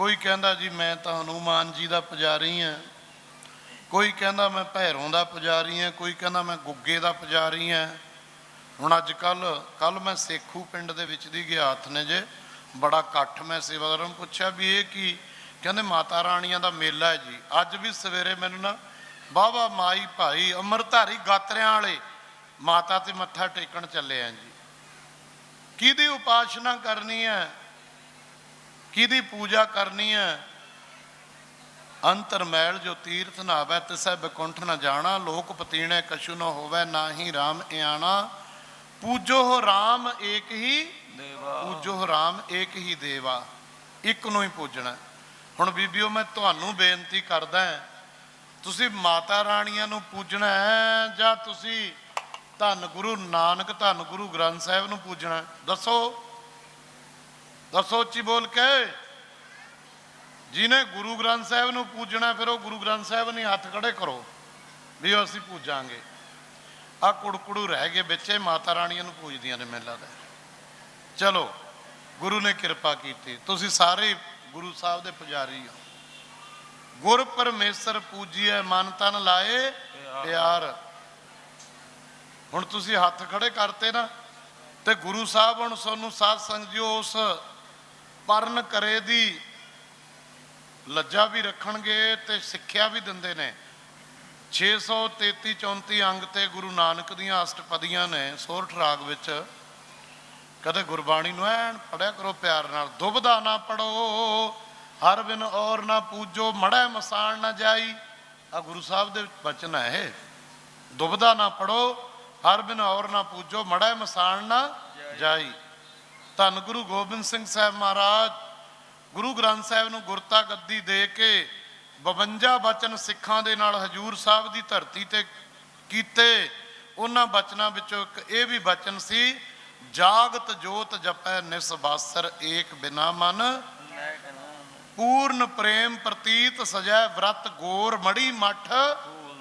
ਕੋਈ ਕਹਿੰਦਾ ਜੀ ਮੈਂ ਤਾਂ ਹਨੂਮਾਨ ਜੀ ਦਾ ਪੁਜਾਰੀ ਹਾਂ। ਕੋਈ ਕਹਿੰਦਾ ਮੈਂ ਭੈਰੋਂ ਦਾ ਪੁਜਾਰੀ ਹਾਂ। ਕੋਈ ਕਹਿੰਦਾ ਮੈਂ ਗੁੱਗੇ ਦਾ ਪੁਜਾਰੀ ਹਾਂ। ਹੁਣ ਅੱਜ ਕੱਲ ਕੱਲ ਮੈਂ ਸੇਖੂ ਪਿੰਡ ਦੇ ਵਿੱਚ ਦੀ ਗਿਆ ਹੱਥ ਨੇ ਜੇ। ਬੜਾ ਇਕੱਠ ਮੈਂ ਸੇਵਾਦਾਰਾਂ ਨੂੰ ਪੁੱਛਿਆ ਵੀ ਇਹ ਕੀ? ਕਹਿੰਦੇ ਮਾਤਾ ਰਾਣੀਆਂ ਦਾ ਮੇਲਾ ਹੈ ਜੀ। ਅੱਜ ਵੀ ਸਵੇਰੇ ਮੈਨੂੰ ਨਾ ਬਾਬਾ ਮਾਈ ਭਾਈ ਅਮਰਧਾਰੀ ਗਾਤਰਿਆਂ ਵਾਲੇ ਮਾਤਾ ਤੇ ਮੱਥਾ ਟੇਕਣ ਚੱਲੇ ਆਂ ਜੀ। ਕਿਹਦੀ ਉਪਾਸਨਾ ਕਰਨੀ ਹੈ? ਕਿਹਦੀ ਪੂਜਾ ਕਰਨੀ ਹੈ? ਅੰਤਰ ਮੈਲ ਜੋ ਤੀਰਥ ਨਾਵੈ ਤਿਸੈ ਬਕੁੰਠ ਨ ਜਾਣਾ ਲੋਕ ਪਤੀਣੇ ਕਛੂ ਨ ਹੋਵੇ ਨਾਹੀ RAM ਇਆਣਾ। ਪੂਜੋ ਹੋ RAM ਏਕ ਹੀ ਦੇਵਾ। ਪੂਜੋ ਹੋ RAM ਏਕ ਹੀ ਦੇਵਾ। ਇੱਕ ਨੂੰ ਹੀ ਪੂਜਣਾ। ਹੁਣ ਬੀਬੀਓ ਮੈਂ ਤੁਹਾਨੂੰ ਬੇਨਤੀ ਕਰਦਾ ਹਾਂ ਤੁਸੀਂ ਮਾਤਾ ਰਾਣੀਆਂ ਨੂੰ ਪੂਜਣਾ ਹੈ ਜਾਂ ਤੁਸੀਂ ਧੰਨ ਗੁਰੂ ਨਾਨਕ ਧੰਨ ਗੁਰੂ ਗ੍ਰੰਥ ਸਾਹਿਬ ਨੂੰ ਪੂਜਣਾ ਹੈ? ਦੱਸੋ। ਦੱਸੋ ਉੱਚੀ ਬੋਲ ਕੇ। ਜਿਹਨੇ ਗੁਰੂ ਗ੍ਰੰਥ ਸਾਹਿਬ ਨੂੰ ਪੂਜਣਾ ਫਿਰ ਉਹ ਗੁਰੂ ਗ੍ਰੰਥ ਸਾਹਿਬ ਨੇ ਹੱਥ ਖੜੇ ਕਰੋ ਵੀ ਅਸੀਂ ਪੂਜਾਂਗੇ। ਆ ਕੁੜਕੜੂ ਰਹਿ ਗਏ ਵਿੱਚੇ ਮਾਤਾ ਰਾਣੀਆਂ ਨੂੰ ਪੂਜਦੀਆਂ ਨੇ ਮੈਨੂੰ ਲੱਗਦਾ ਚਲੋ ਗੁਰੂ ਨੇ ਕਿਰਪਾ ਕੀਤੀ। ਤੁਸੀਂ ਸਾਰੇ ਗੁਰੂ ਸਾਹਿਬ ਦੇ ਪੁਜਾਰੀ ਹੋ। ਗੁਰ ਪਰਮੇਸ਼ਰ ਪੂਜੀਐ ਮਨ ਤਨ ਲਾਏ ਪਿਆਰ। ਹੁਣ ਤੁਸੀਂ ਹੱਥ ਖੜੇ ਕਰਤੇ ਨਾ ਤੇ ਗੁਰੂ ਸਾਹਿਬ ਹੁਣ ਤੁਹਾਨੂੰ ਸਾਧ ਸੰਗਤ ਜੀਓ ਉਸ ਪਰਨ ਕਰੇ ਦੀ ਲੱਜਾ ਵੀ ਰੱਖਣਗੇ ਤੇ ਸਿੱਖਿਆ ਵੀ ਦਿੰਦੇ ਨੇ। 633 34 ਅੰਗ ਤੇ ਗੁਰੂ ਨਾਨਕ ਦੀਆਂ ਅਸ਼ਟਪਦੀਆਂ ਨੇ ਸੋਰਠ ਰਾਗ ਵਿੱਚ। ਕਦੇ ਗੁਰਬਾਣੀ ਨੂੰ ਐਨ ਪੜਿਆ ਕਰੋ ਪਿਆਰ ਨਾਲ ਦੁਬਦਾ ਨਾ ਪੜੋ ਹਰ ਬਿਨ ਔਰ ਨਾ ਪੂਜੋ ਮੜੈ ਮਸਾਣ ਨਾ ਜਾਈ। ਆ ਗੁਰੂ ਸਾਹਿਬ ਦੇ ਬਚਨ ਹੈ ਇਹ। ਦੁਬਦਾ ਨਾ ਪੜੋ ਹਰ ਬਿਨ ਔਰ ਨਾ ਪੂਜੋ ਮੜੈ ਮਸਾਣ ਨਾ ਜਾਈ। ਧੰਨ ਗੁਰੂ ਗੋਬਿੰਦ ਸਿੰਘ ਸਾਹਿਬ ਮਹਾਰਾਜ। ਗੁਰੂ ਗ੍ਰੰਥ ਸਾਹਿਬ ਨੂੰ ਗੁਰਤਾ ਗੱਦੀ ਦੇ ਕੇ 52 ਬਚਨ ਸਿੱਖਾਂ ਦੇ ਨਾਲ ਹਜੂਰ ਸਾਹਿਬ ਦੀ ਧਰਤੀ ਤੇ ਕੀਤੇ। ਉਹਨਾਂ ਬਚਨਾਂ ਵਿੱਚੋਂ ਇੱਕ ਇਹ ਵੀ ਬਚਨ ਸੀ, ਜਾਗਤ ਜੋਤ ਜਪੈ ਨਿਸਬਾਸਰ ਏਕ ਬਿਨਾ ਮਨ। ਪੂਰਨ ਪ੍ਰੇਮ ਪ੍ਰਤੀਤ ਸਜੈ ਵਰਤ ਗੋਰ ਮੜੀ ਮਠ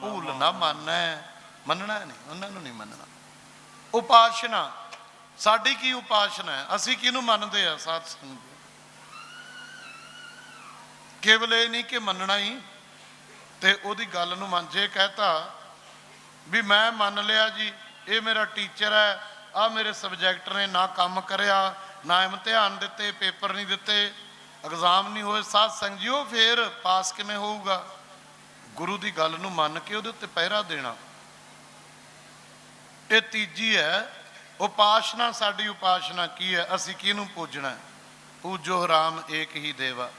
ਭੂਲ ਨਾ ਮੰਨੈ। ਮੰਨਣਾ ਨਹੀਂ, ਉਹਨਾਂ ਨੂੰ ਨਹੀਂ ਮੰਨਣਾ। ਉਪਾਸ਼ਨਾ ਸਾਡੀ ਕੀ ਉਪਾਸ਼ਨਾ ਹੈ? ਅਸੀਂ ਕਿਹਨੂੰ ਮੰਨਦੇ ਆ ਸਾਧ ਸੰਗਤ? ਕੇਵਲ ਇਹ ਨਹੀਂ ਕਿ ਮੰਨਣਾ ਹੀ, ਤੇ ਉਹਦੀ ਗੱਲ ਨੂੰ ਮੰਨ, ਜੇ ਕਹਤਾ ਵੀ ਮੈਂ ਮੰਨ ਲਿਆ ਜੀ, ਇਹ ਮੇਰਾ ਟੀਚਰ ਹੈ ਆ ਮੇਰੇ ਸਬਜੈਕਟ ਨੇ, ਨਾ ਕੰਮ ਕਰਿਆ, ਨਾ ਇਮਤਿਹਾਨ ਦਿੱਤੇ, ਪੇਪਰ ਨਹੀਂ ਦਿੱਤੇ ਐਗਜ਼ਾਮ ਨਹੀਂ ਹੋਏ, ਸਾਧ ਸੰਗਤ ਉਹ ਫੇਰ ਪਾਸ ਕਿਵੇਂ ਹੋਊਗਾ? ਗੁਰੂ ਦੀ ਗੱਲ ਨੂੰ ਮੰਨ ਕੇ ਉਹਦੇ ਉੱਤੇ ਪਹਿਰਾ ਦੇਣਾ। ਇਹ ਤੀਜੀ ਹੈ ਉਪਾਸ਼ਨਾ ਸਾਡੀ ਉਪਾਸ਼ਨਾ ਕੀ ਹੈ? ਅਸੀਂ ਕਿਹਨੂੰ ਪੂਜਣਾ ਹੈ? ਪੂਜੋ ਰਾਮ ਏਕ ਹੀ ਦੇਵਾ।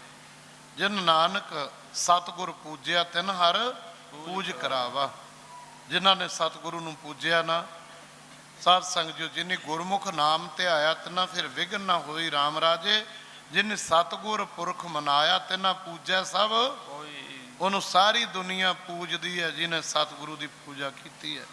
ਜਿਨ ਨਾਨਕ ਸਤਿਗੁਰ ਪੂਜਿਆ ਤਿਨ ਹਰ ਪੂਜ ਕਰਾਵਾ। ਜਿਨ੍ਹਾਂ ਨੇ ਸਤਿਗੁਰੂ ਨੂੰ ਪੂਜਿਆ ਨਾ ਸਾਧ ਸੰਗਤ ਜੋ ਜਿਨੇ ਗੁਰਮੁਖ ਨਾਮ ਤੇ ਆਇਆ ਤਿਨਾ ਫਿਰ ਵਿਗਨ ਨਾ ਹੋਈ RAM ਰਾਜੇ। ਜਿਨੇ ਸਤਿਗੁਰ ਪੁਰਖ ਮਨਾਇਆ ਤਿਨਾ ਪੂਜੈ ਸਭ। ਉਹਨੂੰ ਸਾਰੀ ਦੁਨੀਆ ਪੂਜਦੀ ਹੈ ਜਿਨੇ ਸਤਿਗੁਰੂ ਦੀ ਪੂਜਾ ਕੀਤੀ ਹੈ।